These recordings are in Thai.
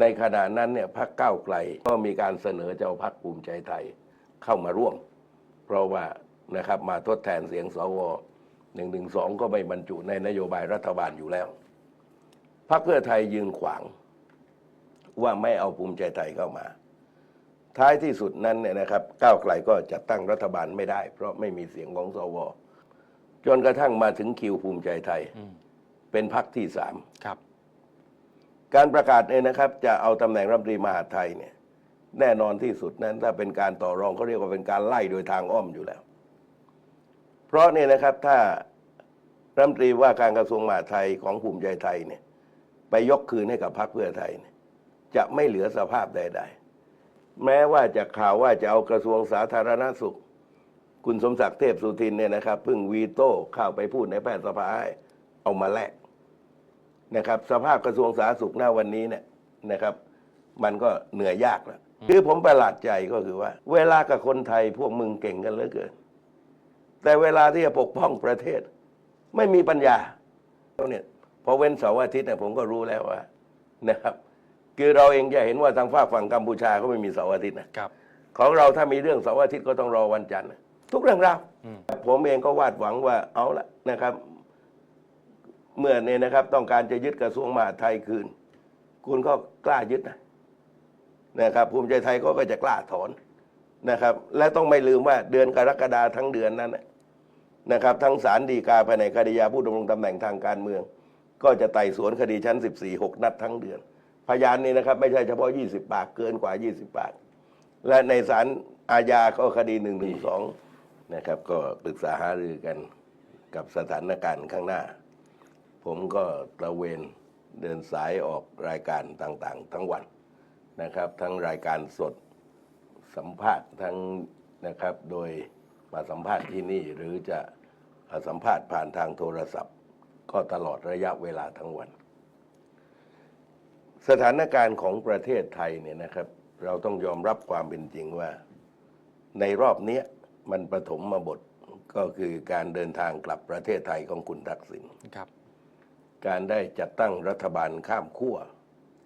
ในขณะนั้นเนี่ยพรรคก้าวไกลก็มีการเสนอจะเอาพรรคภูมิใจไทยเข้ามาร่วม เพราะว่านะครับมาทดแทนเสียงสวหนึ่งหนึ่งสองก็ไม่บรรจุในนโยบายรัฐบาลอยู่แล้ว พรรคเพื่อไทยยืนขวางว่าไม่เอาภูมิใจไทยเข้ามา ท้ายที่สุดนั้นเนี่ยนะครับก้าวไกลก็จัดตั้งรัฐบาลไม่ได้ เพราะไม่มีเสียงของสวจนกระทั่งมาถึงคิวภูมิใจไทยอืมเป็นพรรคที่สามครับ การประกาศเนี่ยนะครับจะเอาตำแหน่งรัฐมนตรีมหาดไทยเนี่ยแน่นอนที่สุดนั้นถ้าเป็นการต่อรองเขาเรียกว่าเป็นการไล่โดยทางอ้อมอยู่แล้ว เพราะเนี่ยนะครับถ้ารัฐมนตรีว่าการกระทรวงมหาดไทยของภูมิใจไทยเนี่ยไปยกคืนให้กับพรรคเพื่อไทยเนี่ยจะไม่เหลือสภาพใดๆ แม้ว่าจะข่าวว่าจะเอากระทรวงสาธารณสุข คุณสมศักดิ์เทพสุทินเนี่ยนะครับเพิ่งวีโต้เข้าไปพูดในแพทยสภาให้เอามาแลก นะครับ สภาพกระทรวงสาธารณสุขหน้าวันนี้เนี่ยนะครับ มันก็เหนื่อยยากแล้วคือผมประหลาดใจก็คือว่า เวลากับคนไทยพวกมึงเก่งกันเหลือเกิน แต่เวลาที่จะปกป้องประเทศ ไม่มีปัญญาเนี่ยพอเว้นเสาร์อาทิตย์เนี่ยผมก็รู้แล้วว่านะครับ คือเราเองจะเห็นว่าทางฝากฝั่งกัมพูชาเขาไม่มีเสาร์อาทิตย์นะครับของเราถ้ามีเรื่องเสาร์อาทิตย์ก็ต้องรอวันจันทร์นะทุกเรื่องราวอืมผมเองก็วาดหวังว่าเอาละนะครับ เมื่อเนี่ยนะครับ ต้องการจะยึดกระทรวงมหาดไทยคืน คุณก็กล้ายึดนะนะครับ ภูมิใจไทยก็จะกล้าถอนนะครับ และต้องไม่ลืมว่าเดือนกรกฎาทั้งเดือนนั้นนะครับ ทั้งศาลฎีกาภายในคดียาผู้ดำรงตำแหน่งทางการเมือง ก็จะไต่สวนคดีชั้น 14 6 นัดทั้งเดือน พยานนี่นะครับ ไม่ใช่เฉพาะ 20 ปากเกินกว่า 20 ปาก และในศาลอาญาก็คดี1นึนะครับ ก็ปรึกษาหารือกันกับสถานการณ์ข้างหน้า ผมก็ตระเวนเดินสายออกรายการต่างๆ ทั้งวันนะครับ ทั้งรายการสดสัมภาษณ์ทั้งนะครับโดยมาสัมภาษณ์ที่นี่หรือจะสัมภาษณ์ผ่านทางโทรศัพท์ ก็ตลอดระยะเวลาทั้งวัน สถานการณ์ของประเทศไทยเนี่ยนะครับ เราต้องยอมรับความเป็นจริงว่า ในรอบนี้มันประถมมาบทก็คือการเดินทางกลับประเทศไทยของคุณทักษิณครับ การได้จัดตั้งรัฐบาลข้ามขั้ว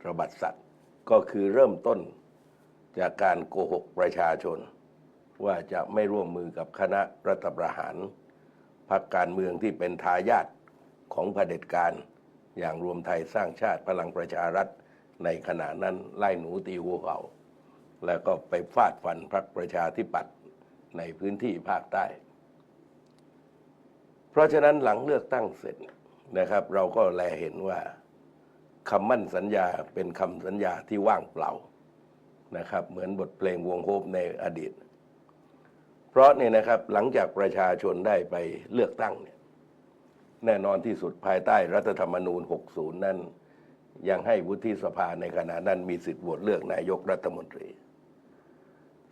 ระบัดสัตว์ ก็คือเริ่มต้นจากการโกหกประชาชน ว่าจะไม่ร่วมมือกับคณะรัฐประหารพรรคการเมืองที่เป็นทายาทของเผด็จการ อย่างรวมไทยสร้างชาติพลังประชารัฐในขณะนั้นไล่หนูตีหัวเขา แล้วก็ไปฟาดฟันพรรคประชาธิปัตย์ในพื้นที่ภาคใต้ เพราะฉะนั้นหลังเลือกตั้งเสร็จ นะครับ เราก็แลเห็นว่าคำมั่นสัญญาเป็นคำสัญญาที่ว่างเปล่านะครับ เหมือนบทเพลงวงโฮปในอดีต เพราะเนี่ยนะครับหลังจากประชาชนได้ไปเลือกตั้งเนี่ยแน่นอนที่สุดภายใต้รัฐธรรมนูญ 60 นั้น ยังให้วุฒิสภาในขณะนั้นมีสิทธิ์โหวตเลือกนายกรัฐมนตรี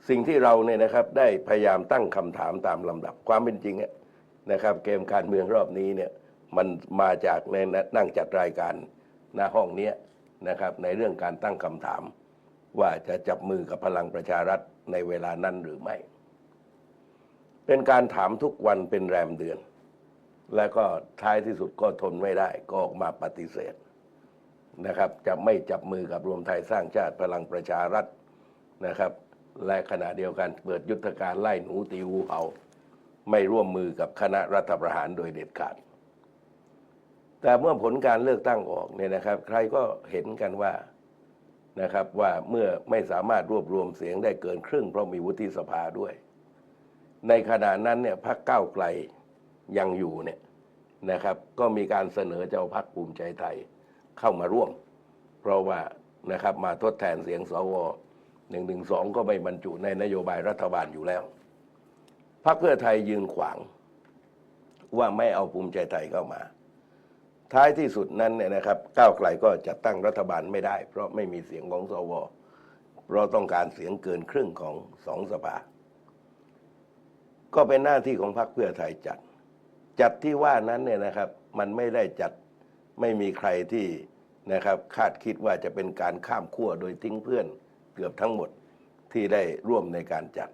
สิ่งที่เราเนี่ยนะครับได้พยายามตั้งคำถามตามลำดับความเป็นจริงนะครับ เกมการเมืองรอบนี้เนี่ย มันมาจากในนั่งจัดรายการหน้าห้องเนี้ยนะครับในเรื่องการตั้งคำถาม ว่าจะจับมือกับพลังประชารัฐในเวลานั้นหรือไม่ เป็นการถามทุกวันเป็นแรมเดือน แล้วก็ท้ายที่สุดก็ทนไม่ได้ก็ออกมาปฏิเสธนะครับ จะไม่จับมือกับรวมไทยสร้างชาติพลังประชารัฐนะครับและขณะเดียวกันเปิดยุทธการไล่หนูตีหูเห่าไม่ร่วมมือกับคณะรัฐประหารโดยเด็ดขาด แต่เมื่อผลการเลือกตั้งออกเนี่ยนะครับ ใครก็เห็นกันว่านะครับว่าเมื่อไม่สามารถรวบรวมเสียงได้เกินครึ่งเพราะมีวุฒิสภาด้วย ในขณะนั้นเนี่ยพรรคก้าวไกลยังอยู่เนี่ยนะครับ ก็มีการเสนอจะเอาพรรคภูมิใจไทยเข้ามาร่วม เพราะว่านะครับมาทดแทนเสียงสวหนึ่งหนึ่งสองก็ไม่บรรจุในนโยบายรัฐบาลอยู่แล้วพรรคเพื่อไทยยืนขวางว่าไม่เอาภูมิใจไทยเข้ามา ท้ายที่สุดนั้นเนี่ยนะครับก้าวไกลก็จัดตั้งรัฐบาลไม่ได้ เพราะไม่มีเสียงของสวเพราะต้องการเสียงเกินครึ่งของสองสภา ก็เป็นหน้าที่ของพรรคเพื่อไทยจัด จัดที่ว่านั้นเนี่ยนะครับ มันไม่ได้จัดไม่มีใครที่นะครับ คาดคิดว่าจะเป็นการข้ามขั้วโดยทิ้งเพื่อนเกือบทั้งหมดที่ได้ร่วมในการจัด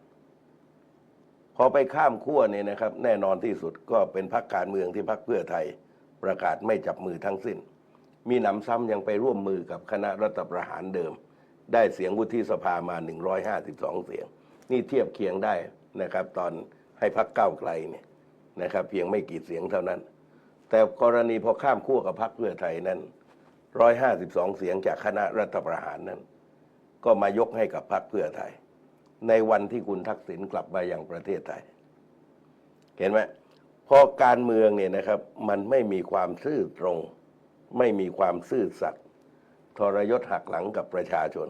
พอไปข้ามขั้วเนี่ยนะครับ แน่นอนที่สุดก็เป็นพรรคการเมืองที่พรรคเพื่อไทย ประกาศไม่จับมือทั้งสิ้น มีหนำซ้ำยังไปร่วมมือกับคณะรัฐประหารเดิม ได้เสียงวุฒิสภามา 152 เสียง นี่เทียบเคียงได้นะครับ ตอนให้พักเก้าไกลเนี่ยนะครับ เพียงไม่กี่เสียงเท่านั้น แต่กรณีพอข้ามขั้วกับพรรคเพื่อไทยนั้น 152 เสียงจากคณะรัฐประหารนั้น ก็มายกให้กับพรรคเพื่อไทย ในวันที่คุณทักษิณกลับมายังประเทศไทย เห็นไหม พอการเมืองเนี่ยนะครับ มันไม่มีความซื่อตรง ไม่มีความซื่อสัตย์ทรยศหักหลังกับประชาชน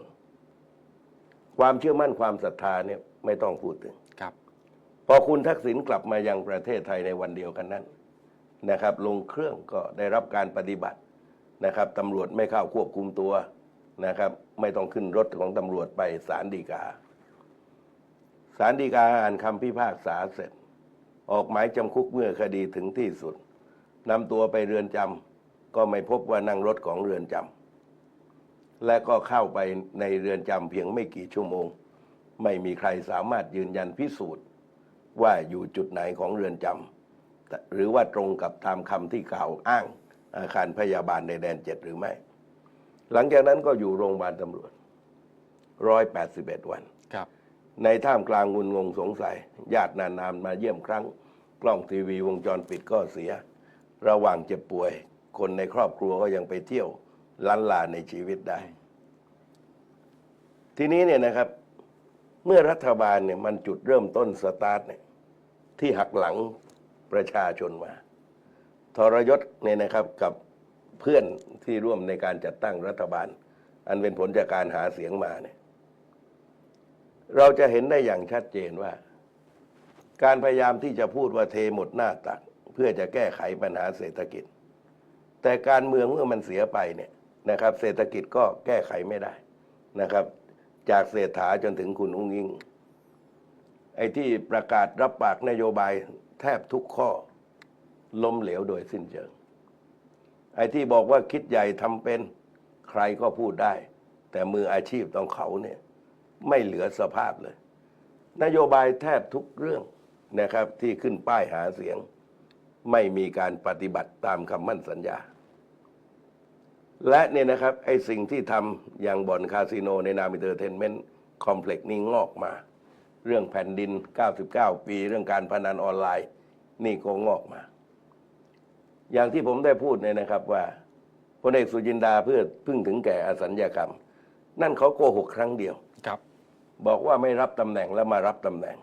ความเชื่อมั่นความศรัทธาเนี่ยไม่ต้องพูดถึงครับ พอคุณทักษิณกลับมายังประเทศไทยในวันเดียวกันนั้นนะครับ ลงเครื่องก็ได้รับการปฏิบัตินะครับตำรวจไม่เข้าควบคุมตัวนะครับ ไม่ต้องขึ้นรถของตำรวจไปศาลฎีกาศาลฎีกาอ่านคำพิพากษาเสร็จ ออกหมายจำคุกเมื่อคดีถึงที่สุดนำตัวไปเรือนจำก็ไม่พบว่านั่งรถของเรือนจำและก็เข้าไปในเรือนจำเพียงไม่กี่ชั่วโมง ไม่มีใครสามารถยืนยันพิสูจน์ ว่าอยู่จุดไหนของเรือนจำหรือว่าตรงกับตามคำที่กล่าวอ้างอาคารพยาบาลในแดนเจ็ดหรือไม่ หลังจากนั้นก็อยู่โรงพยาบาลตำรวจร้อยแปดสิบเอ็ดวันครับ ในท่ามกลางงุนงงสงสัย ญาตินานๆมาเยี่ยมครั้ง กล้องทีวีวงจรปิดก็เสีย ระหว่างเจ็บป่วย คนในครอบครัวก็ยังไปเที่ยวล้านลาในชีวิตได้ ทีนี้เนี่ยนะครับ เมื่อรัฐบาลเนี่ยมันจุดเริ่มต้นสตาร์ทเนี่ยที่หักหลังประชาชนมาทรยศเนี่ยนะครับกับเพื่อนที่ร่วมในการจัดตั้งรัฐบาล อันเป็นผลจากการหาเสียงมาเนี่ย เราจะเห็นได้อย่างชัดเจนว่า การพยายามที่จะพูดว่าเทหมดหน้าตัก เพื่อจะแก้ไขปัญหาเศรษฐกิจ แต่การเมืองเมื่อมันเสียไปเนี่ยนะครับ เศรษฐกิจก็แก้ไขไม่ได้นะครับ จากเศรษฐาจนถึงคุณอุ้งอิงไอ้ที่ประกาศรับปากนโยบายแทบทุกข้อล้มเหลวโดยสิ้นเชิง ไอ้ที่บอกว่าคิดใหญ่ทำเป็นใครก็พูดได้ แต่มืออาชีพต้องเขาเนี่ย ไม่เหลือสภาพเลย นโยบายแทบทุกเรื่องนะครับที่ขึ้นป้ายหาเสียง ไม่มีการปฏิบัติตามคำมั่นสัญญา และเนี่ยนะครับไอ้สิ่งที่ทำอย่างบ่อนคาสิโนในนามอินเตอร์เทนเมนต์คอมเพล็กซ์นี้งอกมา เรื่องแผ่นดิน 99 ปี เรื่องการพนันออนไลน์ นี่ก็งอกมา อย่างที่ผมได้พูดเนี่ยนะครับว่าพลเอกสุจินดาเพื่อพึ่งถึงแก่อสัญญากรรม นั่นเขาโกหกครั้งเดียวครับ บอกว่าไม่รับตำแหน่งแล้วมารับตำแหน่ง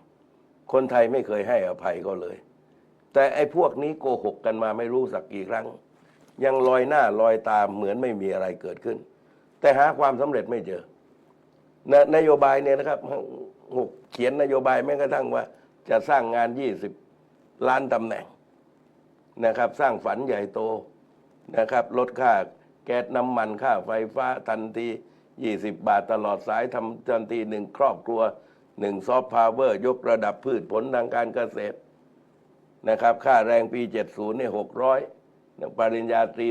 คนไทยไม่เคยให้อภัยก็เลย แต่ไอ้พวกนี้โกหกกันมาไม่รู้สักกี่ครั้ง ยังลอยหน้าลอยตามเหมือนไม่มีอะไรเกิดขึ้น แต่หาความสำเร็จไม่เจอนะนโยบายเนี่ยนะครับหกเขียนนโยบายแม้กระทั่งว่า จะสร้างงาน 20 ล้านตำแหน่งนะครับ สร้างฝันใหญ่โตนะครับ ลดค่าแก๊สน้ำมันค่าไฟฟ้าทันที 20 บาทตลอดสายทำทันทีหนึ่งครอบครัวหนึ่งซอฟต์พาวเวอร์ ยกระดับพืชผลทางการเกษตรนะครับ ค่าแรงปี 70เนี่ย600 ปริญญาตรี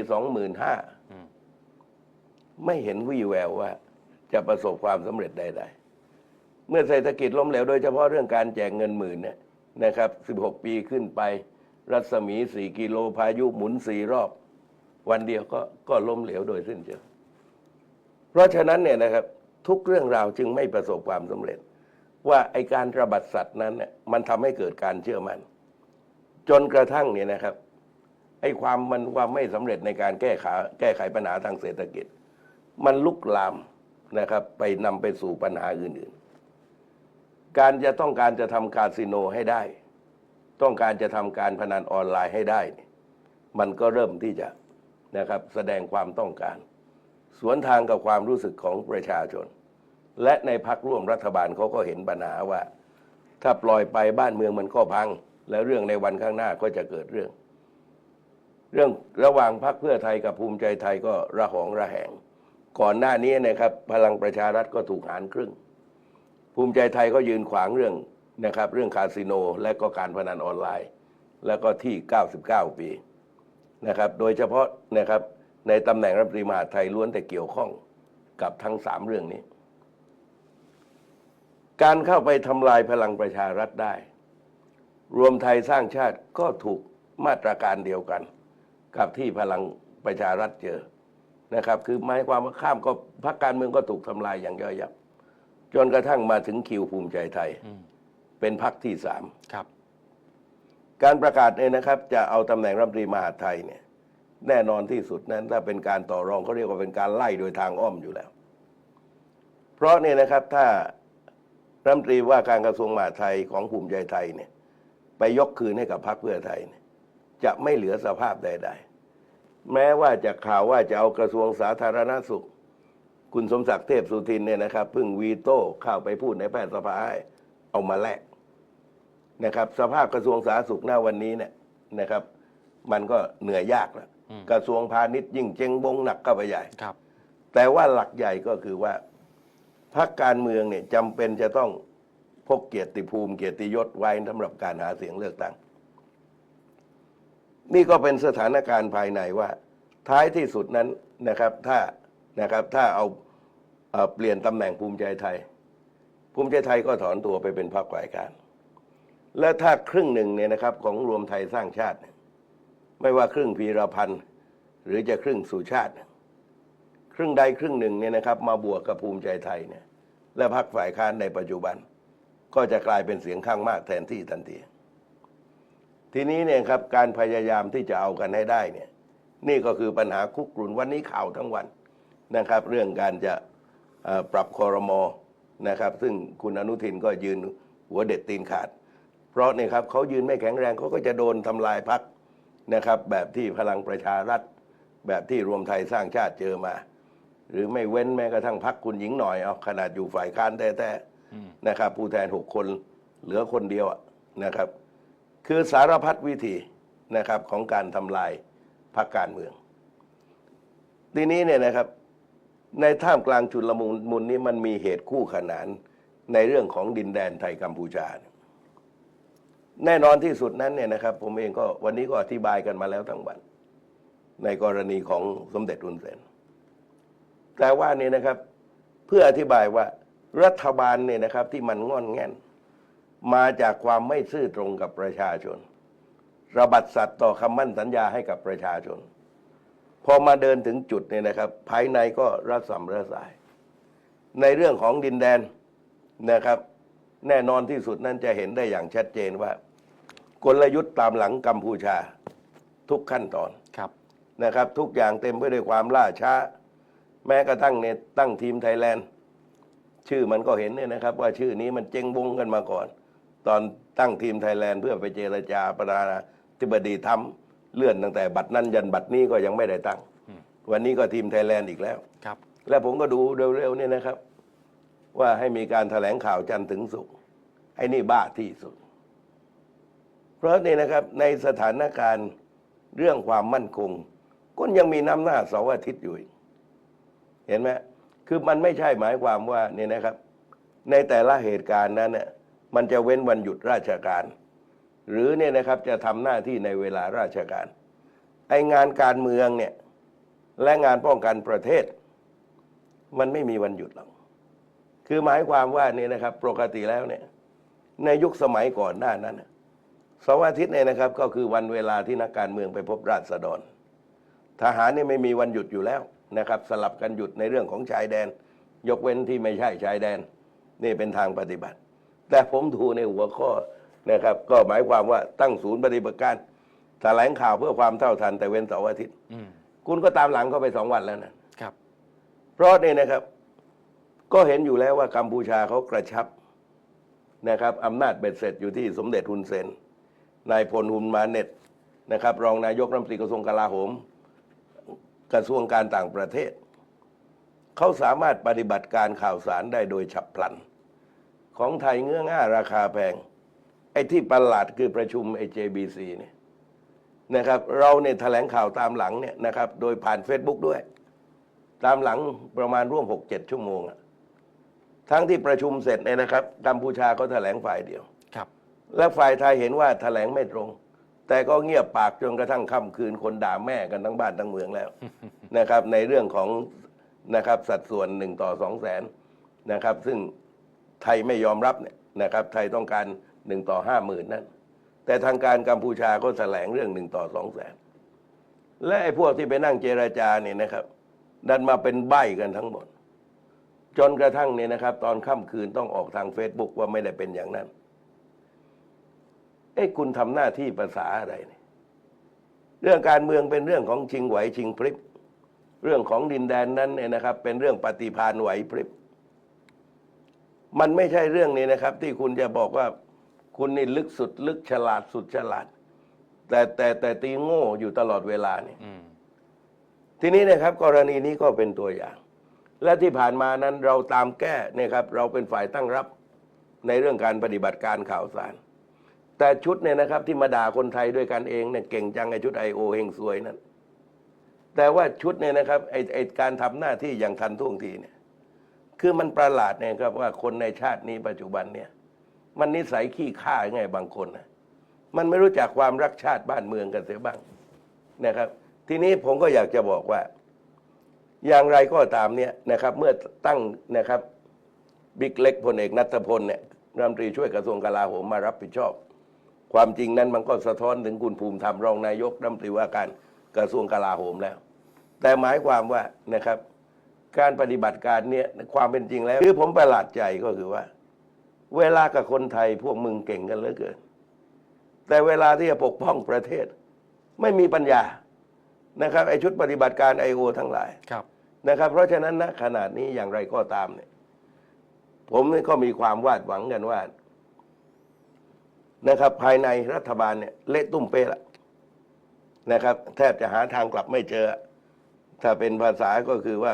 25,000 ไม่เห็นวี่แววว่า จะประสบความสำเร็จใดๆ เมื่อเศรษฐกิจล้มเหลวโดยเฉพาะเรื่องการแจกเงินหมื่นเนี่ยนะครับ 16 ปีขึ้นไป รัศมี 4 กิโลพายุหมุน 4 รอบ วันเดียวก็ก็ล้มเหลวโดยสิ้นเชิง เพราะฉะนั้นเนี่ยนะครับทุกเรื่องราวจึงไม่ประสบความสำเร็จ ว่าไอการระบาดสัตว์นั้นเนี่ยมันทำให้เกิดการเชื่อมัน่นจนกระทั่งเนี่ยนะครับไอความมันความไม่สำเร็จในการแก้ไขแก้ไขปัญหาทางเศรษฐกิจ มันลุกลามนะครับ ไปนำไปสู่ปัญหาอื่นๆ การจะต้องการจะทำคาสิโนให้ได้ ต้องการจะทำการพนันออนไลน์ให้ได้ มันก็เริ่มที่จะนะครับแสดงความต้องการ สวนทางกับความรู้สึกของประชาชน และในพักร่วมรัฐบาลเขาก็เห็นปัญหาว่า ถ้าปล่อยไปบ้านเมืองมันก็พัง แล้วเรื่องในวันข้างหน้าก็จะเกิดเรื่อง เรื่องระหว่างพรรคเพื่อไทยกับภูมิใจไทยก็ระหองระแหง ก่อนหน้านี้นะครับ พลังประชารัฐก็ถูกหารครึ่ง ภูมิใจไทยก็ยืนขวางเรื่องนะครับ เรื่องคาสิโนและก็การพนันออนไลน์ แล้วก็ที่ 99 ปีนะครับ โดยเฉพาะนะครับ ในตำแหน่งรัฐมนตรีมหาดไทยล้วนแต่เกี่ยวข้องกับทั้งสามเรื่องนี้ การเข้าไปทำลายพลังประชารัฐได้ รวมไทยสร้างชาติก็ถูกมาตรการเดียวกัน กับที่พลังประชารัฐเจอนะครับ คือหมายความว่าข้ามก็พรรคการเมืองก็ถูกทำลายอย่างย่อยยับ จนกระทั่งมาถึงคิวภูมิใจไทยอืมเป็นพรรคที่สามครับการประกาศเนี่ยนะครับ จะเอาตำแหน่งรัฐมนตรีมหาดไทยเนี่ย แน่นอนที่สุดนั้น ถ้าเป็นการต่อรองเขาเรียกว่าเป็นการไล่โดยทางอ้อมอยู่แล้ว เพราะเนี่ยนะครับถ้ารัฐมนตรีว่าการกระทรวงมหาดไทยของภูมิใจไทยเนี่ย ไปยกคืนให้กับพรรคเพื่อไทยเนี่ย จะไม่เหลือสภาพใด ๆ แม้ว่าจะข่าวว่าจะเอากระทรวงสาธารณสุข คุณสมศักดิ์เทพสุทินเนี่ยนะครับเพิ่งวีโต้เข้าไปพูดในแพทยสภาให้เอามาแลกนะครับ สภาพกระทรวงสาธารณสุขหน้าวันนี้เนี่ยนะครับ มันก็เหนื่อยยากแล้ว กระทรวงพาณิชย์ยิ่งเจ๊งบงหนักเข้าไปใหญ่ครับ แต่ว่าหลักใหญ่ก็คือว่าพรรคการเมืองเนี่ยจำเป็นจะต้องพกเกียรติภูมิเกียรติยศไว้สำหรับการหาเสียงเลือกตั้ง นี่ก็เป็นสถานการณ์ภายในว่า ท้ายที่สุดนั้นนะครับ ถ้านะครับถ้าเอาเอ่อเปลี่ยนตำแหน่งภูมิใจไทย ภูมิใจไทยก็ถอนตัวไปเป็นพรรคฝ่ายการ และถ้าครึ่งหนึ่งเนี่ยนะครับของรวมไทยสร้างชาติเนี่ย ไม่ว่าครึ่งพีรพันธ์หรือจะครึ่งสุชาติ ครึ่งใดครึ่งหนึ่งเนี่ยนะครับ มาบวกกับภูมิใจไทยเนี่ยและพรรคฝ่ายค้านในปัจจุบัน ก็จะกลายเป็นเสียงข้างมากแทนที่ทันที ทีนี้เนี่ยครับการพยายามที่จะเอากันให้ได้เนี่ยนี่ก็คือปัญหาคุกรุ่นวันนี้ข่าวทั้งวันนะครับ เรื่องการจะปรับคอรมอนะครับ ซึ่งคุณอนุทินก็ยืนหัวเด็ดตีนขาด เพราะเนี่ยครับเขายืนไม่แข็งแรงเขาก็จะโดนทำลายพัก นะครับ แบบที่พลังประชารัฐ แบบที่รวมไทยสร้างชาติเจอมา หรือไม่เว้นแม้กระทั่งพักคุณหญิงหน่อยเอาขนาดอยู่ฝ่ายค้านแท้ๆนะครับ ผู้แทนหกคนเหลือคนเดียวนะครับ คือสารพัดวิธีนะครับของการทำลายพรรคการเมือง ทีนี้เนี่ยนะครับในท่ามกลางจุลมุนมุนนี้มันมีเหตุคู่ขนานในเรื่องของดินแดนไทยกัมพูชาเนี่ย แน่นอนที่สุดนั้นเนี่ยนะครับ ผมเองก็วันนี้ก็อธิบายกันมาแล้วทั้งวันในกรณีของสมเด็จอุนเซนแต่ว่านี่นะครับเพื่ออธิบายว่ารัฐบาลเนี่ยนะครับที่มันงอนแง่น มาจากความไม่ซื่อตรงกับประชาชน ระบัดสัตว์ต่อคำมั่นสัญญาให้กับประชาชน พอมาเดินถึงจุดเนี่ยนะครับ ภายในก็ระสำระสาย ในเรื่องของดินแดนนะครับ แน่นอนที่สุดนั้นจะเห็นได้อย่างชัดเจนว่า กลยุทธ์ตามหลังกัมพูชา ทุกขั้นตอนครับนะครับ ทุกอย่างเต็มไปด้วยความล่าช้า แม้กระทั่งเนี่ยตั้งทีมไทยแลนด์ ชื่อมันก็เห็นเนี่ยนะครับ ว่าชื่อนี้มันเจ๊งบงกันมาก่อน ตอนตั้งทีมไทยแลนด์เพื่อไปเจรจาประธานาธิบดีทำเลื่อนตั้งแต่บัตรนั้นยันบัตรนี้ก็ยังไม่ได้ตั้งอืมวันนี้ก็ทีมไทยแลนด์อีกแล้วครับ และผมก็ดูเร็วๆเนี่ยนะครับ ว่าให้มีการถแถลงข่าวจันทร์ถึงสุขไอ้นี่บ้าที่สุดเพ ราะนี่นะครับในสถานการณ์เรื่องความมั่นคงก็ยังมีน้ำหน้าเสาร์อาทิตย์อยู่อีกเห็นไหมคือมันไม่ใช่หมายความว่าเนี่ยนะครับ ในแต่ละเหตุการณ์นั้นเนี่ยมันจะเว้นวันหยุดราชการ หรือเนี่ยนะครับจะทำหน้าที่ในเวลาราชการ ไองานการเมืองเนี่ยและงานป้องกันประเทศ มันไม่มีวันหยุดหรอกคือหมายความว่านี่นะครับ ปกติแล้วเนี่ยในยุคสมัยก่อนหน้านั้นน่ะ เสาร์อาทิตย์เนี่ยนะครับก็คือวันเวลาที่นักการเมืองไปพบราษฎร ทหารเนี่ยไม่มีวันหยุดอยู่แล้วนะครับ สลับกันหยุดในเรื่องของชายแดน ยกเว้นที่ไม่ใช่ชายแดน นี่เป็นทางปฏิบัติ แต่ผมดูในหัวข้อนะครับ ก็หมายความว่าตั้งศูนย์ปฏิบัติการแถลงข่าวเพื่อความเท่าทันแต่เว้นเสาร์อาทิตย์อืมคุณก็ตามหลังเขาไปสองวันแล้วนะครับ เพราะนี่นะครับ ก็เห็นอยู่แล้วว่ากัมพูชาเขากระชับนะครับอำนาจเบ็ดเสร็จอยู่ที่สมเด็จฮุนเซน นายพลฮุนมาเน็ตนะครับ รองนายกรัฐมนตรีกระทรวงกลาโหม กระทรวงการต่างประเทศ เขาสามารถปฏิบัติการข่าวสารได้โดยฉับพลัน ของไทยเงื่อง่าราคาแพง ไอ้ที่ประหลาดคือประชุมไอ้ JBC เนี่ยนะครับ เราเนี่ยแถลงข่าวตามหลังเนี่ยนะครับ โดยผ่าน Facebook ด้วย ตามหลังประมาณร่วมหกเจ็ดชั่วโมงอะทั้งที่ประชุมเสร็จเนี่ยนะครับกัมพูชาก็แถลงฝ่ายเดียว และฝ่ายไทยเห็นว่าแถลงไม่ตรง แต่ก็เงียบปากจนกระทั่งค่ำคืนคนด่าแม่กันทั้งบ้านทั้งเมืองแล้วนะครับ ในเรื่องของนะครับสัดส่วนหนึ่งต่อสองแสนนะครับ ซึ่งไทยไม่ยอมรับเนี่ยนะครับ ไทยต้องการหนึ่งต่อห้าหมื่นนั่นแต่ทางการกัมพูชาก็แถลงเรื่องหนึ่งต่อสองแสนและไอ้พวกที่ไปนั่งเจราจาเนี่ยนะครับ ดันมาเป็นใบกันทั้งหมด จนกระทั่งเนี่ยนะครับ ตอนค่ำคืนต้องออกทางเฟซบุ๊กว่าไม่ได้เป็นอย่างนั้น เอ้คุณทำหน้าที่ภาษาอะไรเนี่ยเรื่องการเมืองเป็นเรื่องของชิงไหวชิงพริบ เรื่องของดินแดนนั้นเนี่ยนะครับ เป็นเรื่องปฏิพานไหวพริบ มันไม่ใช่เรื่องนี้นะครับ ที่คุณจะบอกว่าคุณนี่ลึกสุดลึกฉลาดสุดฉลาด แต่แต่แต่ตีโง่อยู่ตลอดเวลาเนี่ยอืมทีนี้นะครับ กรณีนี้ก็เป็นตัวอย่าง และที่ผ่านมานั้นเราตามแก้เนี่ยครับ เราเป็นฝ่ายตั้งรับในเรื่องการปฏิบัติการข่าวสาร แต่ชุดเนี่ยนะครับที่มาด่าคนไทยด้วยกันเองเนี่ยเก่งจังไอชุดไอโอเฮงซวยนั่นแต่ว่าชุดเนี่ยนะครับไอไอการทำหน้าที่อย่างทันท่วงทีเนี่ย คือมันประหลาดเนี่ยครับว่าคนในชาตินี้ปัจจุบันเนี่ย มันนิสัยขี้ข้าไงบางคนนะมันไม่รู้จักความรักชาติบ้านเมืองกันเสียบ้างนะครับ ทีนี้ผมก็อยากจะบอกว่า อย่างไรก็ตามเนี่ยนะครับ เมื่อตั้งนะครับบิ๊กเล็กพลเอกนัทพลเนี่ยรัฐมนตรีช่วยกระทรวงกลาโหมมารับผิดชอบ ความจริงนั้นมันก็สะท้อนถึงคุณภูมิธรรมรองนายกรัฐมนตรีว่าการกระทรวงกลาโหมแล้ว แต่หมายความว่านะครับ การปฏิบัติการเนี่ยความเป็นจริงแล้วคือผมประหลาดใจก็คือว่า เวลากับคนไทยพวกมึงเก่งกันเหลือเกิน แต่เวลาที่จะปกป้องประเทศ ไม่มีปัญญานะครับไอชุดปฏิบัติการไอโอทั้งหลายครับนะครับ เพราะฉะนั้นณขนาดนี้อย่างไรก็ตามเนี่ย ผมนี่ก็มีความวาดหวังกันว่า นะครับ ภายในรัฐบาลเนี่ยเละตุ้มเป๊ะละนะครับ แทบจะหาทางกลับไม่เจอ ถ้าเป็นภาษาก็คือว่า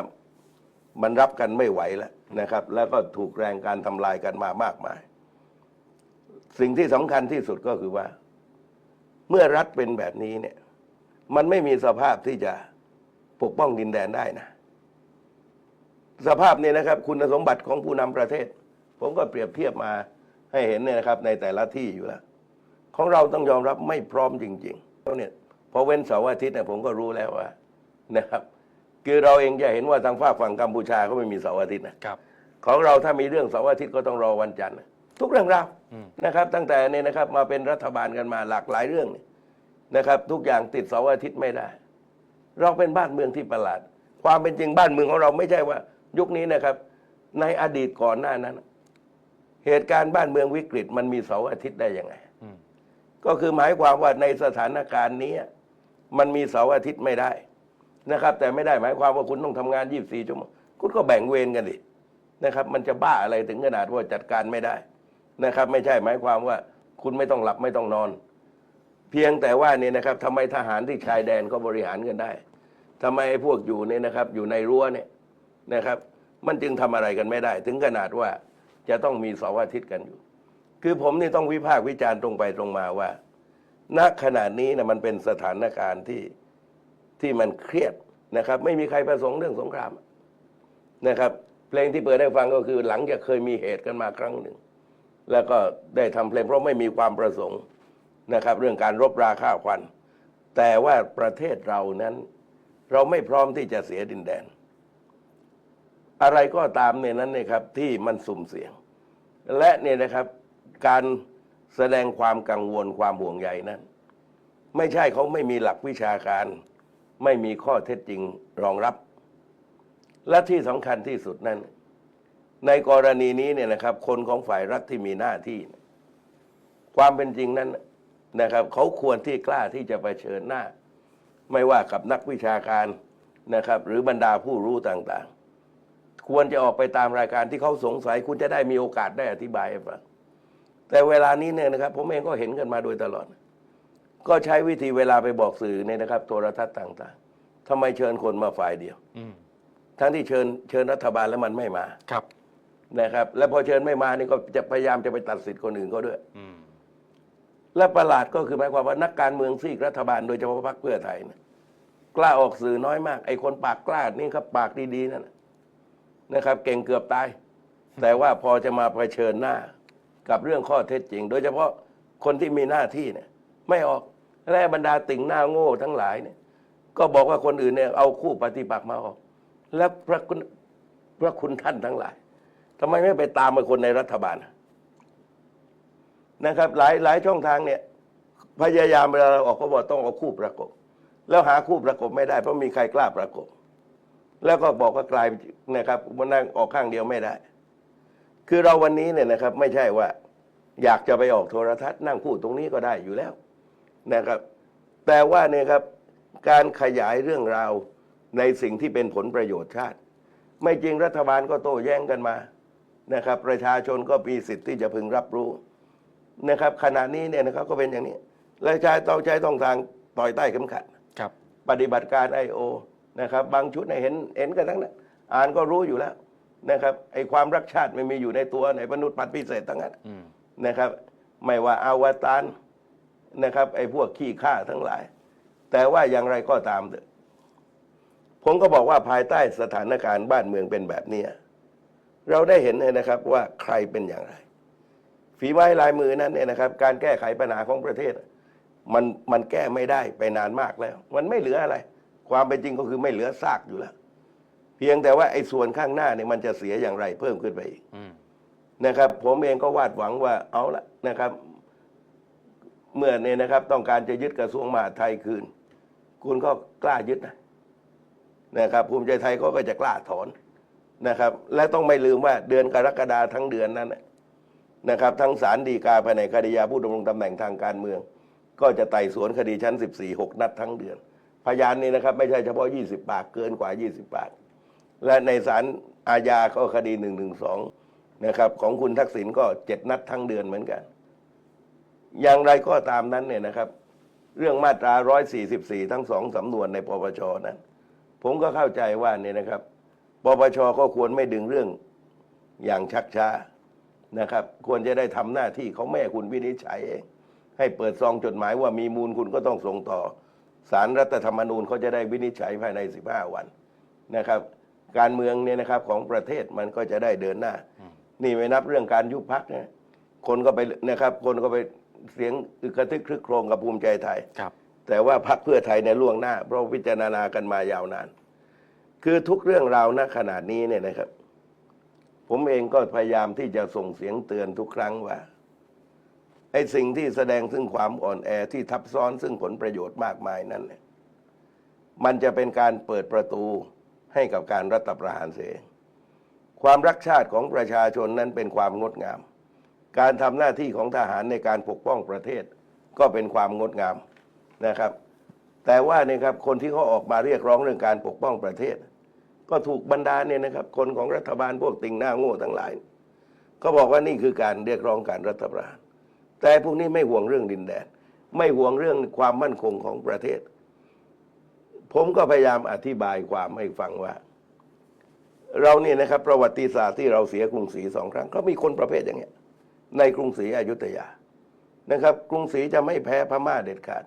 มันรับกันไม่ไหวแล้วนะครับ แล้วก็ถูกแรงการทำลายกันมามากมาย สิ่งที่สำคัญที่สุดก็คือว่า เมื่อรัฐเป็นแบบนี้เนี่ย มันไม่มีสภาพที่จะปกป้องดินแดนได้นะ สภาพนี้นะครับ คุณสมบัติของผู้นำประเทศ ผมก็เปรียบเทียบมา ให้เห็นเนี่ยนะครับในแต่ละที่อยู่แล้วของเราต้องยอมรับไม่พร้อมจริงๆเพราะเนี่ยพอเว้นเสาร์อาทิตย์เนี่ยผมก็รู้แล้วว่านะครับคือเราเองจะเห็นว่าทางฝากฝั่งกัมพูชาเขาไม่มีเสาร์อาทิตย์นะครับของเราถ้ามีเรื่องเสาร์อาทิตย์ก็ต้องรอวันจันทร์นะทุกเรื่องราวอืมนะครับ ตั้งแต่เนี่ยนะครับมาเป็นรัฐบาลกันมาหลากหลายเรื่องเนี่ยนะครับ ทุกอย่างติดเสาร์อาทิตย์ไม่ได้ เราเป็นบ้านเมืองที่ประหลาด ความเป็นจริงบ้านเมืองของเราไม่ใช่ว่า ยุคนี้นะครับ ในอดีตก่อนหน้านั้น เหตุการณ์บ้านเมืองวิกฤตมันมีเสาร์อาทิตย์ได้ยังไงอืมก็คือหมายความว่าในสถานการณ์นี้มันมีเสาร์อาทิตย์ไม่ได้นะครับ แต่ไม่ได้หมายความว่าคุณต้องทำงาน 24 ชั่วโมงคุณก็แบ่งเวรกันดินะครับ มันจะบ้าอะไรถึงขนาดว่าจัดการไม่ได้นะครับ ไม่ใช่หมายความว่าคุณไม่ต้องหลับไม่ต้องนอน เพียงแต่ว่าเนี่ยนะครับทำไมทหารที่ชายแดนก็บริหารกันได้ทำไมไอ้พวกอยู่เนี่ยนะครับ อยู่ในรั้วเนี่ยนะครับ มันจึงทำอะไรกันไม่ได้ ถึงขนาดว่า จะต้องมีเสาร์อาทิตย์กันอยู่ คือผมนี่ต้องวิพากษ์วิจารณ์ตรงไปตรงมาว่า ณขณะนี้นะมันเป็นสถานการณ์ที่ที่มันเครียดนะครับ ไม่มีใครประสงค์เรื่องสงครามนะครับ เพลงที่เปิดให้ฟังก็คือหลังจากเคยมีเหตุกันมาครั้งหนึ่ง แล้วก็ได้ทำเพลงเพราะไม่มีความประสงค์นะครับ เรื่องการรบราฆ่าควัน แต่ว่าประเทศเรานั้น เราไม่พร้อมที่จะเสียดินแดน อะไรก็ตามในนั้นเนี่ยครับที่มันสุ่มเสี่ยง และเนี่ยนะครับการแสดงความกังวลความห่วงใยนั้น ไม่ใช่เขาไม่มีหลักวิชาการ ไม่มีข้อเท็จจริงรองรับ และที่สำคัญที่สุดนั้น ในกรณีนี้เนี่ยนะครับ คนของฝ่ายรัฐที่มีหน้าที่ ความเป็นจริงนั้นนะครับ เขาควรที่กล้าที่จะไปเผชิญหน้า ไม่ว่ากับนักวิชาการนะครับ หรือบรรดาผู้รู้ต่างๆ ควรจะออกไปตามรายการที่เขาสงสัย คุณจะได้มีโอกาสได้อธิบายให้ฟังแต่เวลานี้เนี่ยนะครับ ผมเองก็เห็นกันมาโดยตลอด ก็ใช้วิธีเวลาไปบอกสื่อเนี่ยนะครับ โทรทัศน์ต่างๆทำไมเชิญคนมาฝ่ายเดียวอืมทั้งที่เชิญเชิญรัฐบาลแล้วมันไม่มาครับนะครับ แล้วพอเชิญไม่มานี่ก็จะพยายามจะไปตัดสิทธิ์คนอื่นเขาด้วยอืมและประหลาดก็คือหมายความว่านักการเมืองซีกรัฐบาลโดยเฉพาะพรรคเพื่อไทยนะกล้าออกสื่อน้อยมาก ไอ้คนปากกล้านี่ครับ ปากดีๆนั่น นะครับ เก่งเกือบตาย แต่ว่าพอจะมาเผชิญหน้ากับเรื่องข้อเท็จจริง โดยเฉพาะคนที่มีหน้าที่เนี่ย ไม่ออกและบรรดาติ่งหน้าโง่ทั้งหลายเนี่ย ก็บอกว่าคนอื่นเนี่ยเอาคู่ปฏิปักษ์มาออก แล้วพระคุณพระคุณท่านทั้งหลายทำไมไม่ไปตามมาคนในรัฐบาลนะครับ หลายหลายช่องทางเนี่ย พยายามเวลาเราออกก็บอกต้องเอาคู่ประกบ แล้วหาคู่ประกบไม่ได้เพราะมีใครกล้าประกบ แล้วก็บอกว่ากลายนะครับมันนั่งออกข้างเดียวไม่ได้ คือเราวันนี้เนี่ยนะครับ ไม่ใช่ว่า อยากจะไปออกโทรทัศน์นั่งพูดตรงนี้ก็ได้อยู่แล้วนะครับ แต่ว่าเนี่ยครับการขยายเรื่องราวในสิ่งที่เป็นผลประโยชน์ชาติ ไม่จริงรัฐบาลก็โต้แย้งกันมานะครับ ประชาชนก็มีสิทธิ์ที่จะพึงรับรู้นะครับ ขณะนี้เนี่ยนะครับก็เป็นอย่างนี้และใช้ต้องใช้ต้องทางต่อยใต้เข็มขัด ครับ ปฏิบัติการ I.O. นะครับบางชุดเนี่ยเห็นเห็นกันทั้งนั้นอ่านก็รู้อยู่แล้วนะครับไอ้ความรักชาติไม่มีอยู่ในตัวในมนุษย์ปัดพิเศษทั้งนั้นอืมนะครับ ไม่ว่าอาวตารนะครับไอ้พวกขี้ข้าทั้งหลาย แต่ว่าอย่างไรก็ตามเถอะผมก็บอกว่าภายใต้สถานการณ์บ้านเมืองเป็นแบบเนี้ยเราได้เห็นเลยนะครับว่าใครเป็นอย่างไร ฝีไม้ลายมือนั้นเนี่ยนะครับ การแก้ไขปัญหาของประเทศ มันมันแก้ไม่ได้ไปนานมากแล้ว มันไม่เหลืออะไร ความเป็นจริงก็คือไม่เหลือซากอยู่แล้ว เพียงแต่ว่าไอ้ส่วนข้างหน้าเนี่ยมันจะเสียอย่างไรเพิ่มขึ้นไปอีกนะครับ ผมเองก็วาดหวังว่าเอาละนะครับ เมื่อเนี่ยนะครับ ต้องการจะยึดกระทรวงมหาดไทยคืน คุณก็กล้ายึดนะนะครับ ภูมิใจไทยก็ก็จะกล้าถอนนะครับ และต้องไม่ลืมว่าเดือนกรกฎาทั้งเดือนนั้นนะนะครับ ทั้งศาลฎีกาแผนกคดียาผู้ดำรงตำแหน่งทางการเมือง ก็จะไต่สวนคดีชั้น 14 6 นัดทั้งเดือน พยานนี่นะครับ ไม่ใช่เฉพาะ 20 ปากเกินกว่า 20 ปาก และในศาลอาญาก็คดี112นะครับของคุณทักษิณก็7นัดทั้งเดือนเหมือนกัน อย่างไรก็ตามนั้นเนี่ยนะครับ เรื่องมาตรา 144 ทั้งสองสำนวนในปปชนั้น ผมก็เข้าใจว่าเนี่ยนะครับปปชก็ควรไม่ดึงเรื่องอย่างชักช้านะครับ ควรจะได้ทำหน้าที่เขาแม่คุณวินิจฉัยเองให้เปิดซองจดหมายว่ามีมูลคุณก็ต้องส่งต่อ สารรัฐธรรมนูญเขาจะได้วินิจฉัยภายใน 15 วันนะครับ การเมืองเนี่ยนะครับของประเทศมันก็จะได้เดินหน้า นี่ไม่นับเรื่องการยุบพักนะคนก็ไปนะครับคนก็ไปเสียงอึกกระทึกครึกโครมกับภูมิใจไทยครับแต่ว่าพักเพื่อไทยในยล่วงหน้า เพราะพิจารณากันมายาวนาน คือทุกเรื่องราวณขนาดนี้เนี่ยนะครับ ผมเองก็พยายามที่จะส่งเสียงเตือนทุกครั้งว่า ไอ้สิ่งที่แสดงซึ่งความอ่อนแอที่ทับซ้อนซึ่งผลประโยชน์มากมายนั้นมันจะเป็นการเปิดประตูให้กับการรัฐประหารเสียงความรักชาติของประชาชนนั้นเป็นความงดงาม การทำหน้าที่ของทหารในการปกป้องประเทศ ก็เป็นความงดงามนะครับ แต่ว่าเนี่ยครับคนที่เขาออกมาเรียกร้องเรื่องการปกป้องประเทศ ก็ถูกบรรดาเนี่ยนะครับ คนของรัฐบาลพวกติงหน้าโง่ทั้งหลายก็บอกว่านี่คือการเรียกร้องการรัฐประหาร แต่พวกนี้ไม่ห่วงเรื่องดินแดน ไม่ห่วงเรื่องความมั่นคงของประเทศ ผมก็พยายามอธิบายความให้ฟังว่า เราเนี่ยนะครับประวัติศาสตร์ที่เราเสียกรุงศรีสองครั้ง ก็มีคนประเภทอย่างเงี้ยในกรุงศรีอยุธยานะครับ กรุงศรีจะไม่แพ้พม่าเด็ดขาด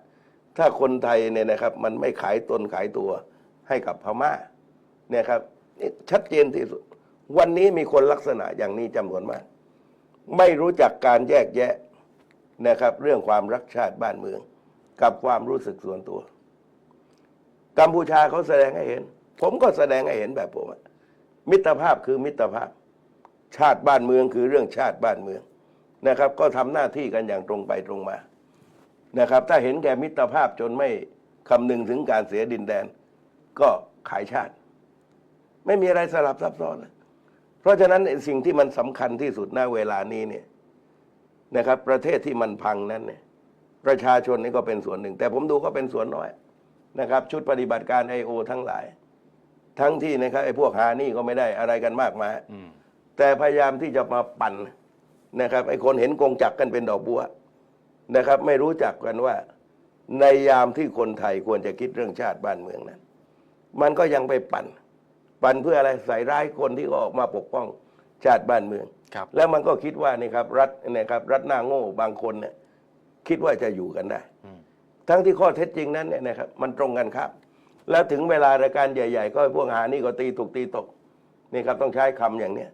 ถ้าคนไทยเนี่ยนะครับ มันไม่ขายตนขายตัวให้กับพม่าเนี่ยครับนี่ชัดเจนที่สุด วันนี้มีคนลักษณะอย่างนี้จำนวนมาก ไม่รู้จักการแยกแยะ นะครับ เรื่องความรักชาติบ้านเมือง กับความรู้สึกส่วนตัว กัมพูชาเขาแสดงให้เห็น ผมก็แสดงให้เห็นแบบผมมิตรภาพคือมิตรภาพ ชาติบ้านเมืองคือเรื่องชาติบ้านเมืองนะครับ ก็ทำหน้าที่กันอย่างตรงไปตรงมานะครับ ถ้าเห็นแก่มิตรภาพจนไม่คำนึงถึงการเสียดินแดน ก็ขายชาติ ไม่มีอะไรสลับซับซ้อนนะเพราะฉะนั้นสิ่งที่มันสำคัญที่สุดณเวลานี้เนี่ย นะครับ ประเทศที่มันพังนั้นเนี่ยประชาชนนี่ก็เป็นส่วนหนึ่ง แต่ผมดูก็เป็นส่วนน้อยนะครับ ชุดปฏิบัติการไอโอทั้งหลาย ทั้งที่นะครับไอ้พวกหานี่ก็ไม่ได้อะไรกันมากมายอืมแต่พยายามที่จะมาปั่นนะครับไอ้คนเห็นกงจักรกันเป็นดอกบัวนะครับ ไม่รู้จักกันว่า ในยามที่คนไทยควรจะคิดเรื่องชาติบ้านเมืองนั้น มันก็ยังไปปั่น ปั่นเพื่ออะไรใส่ร้ายคนที่ออกมาปกป้องชาติบ้านเมือง ครับแล้วมันก็คิดว่านี่ครับรัฐนะครับรัฐหน้าโง่บางคนเนี่ยคิดว่าจะอยู่กันได้อืมทั้งที่ข้อเท็จจริงนั้นเนี่ยนะครับมันตรงกันครับ แล้วถึงเวลารายการใหญ่ ๆ ก็พวกหานี่ก็ตีถูกตีตกนี่ครับต้องใช้คำอย่างเนี้ย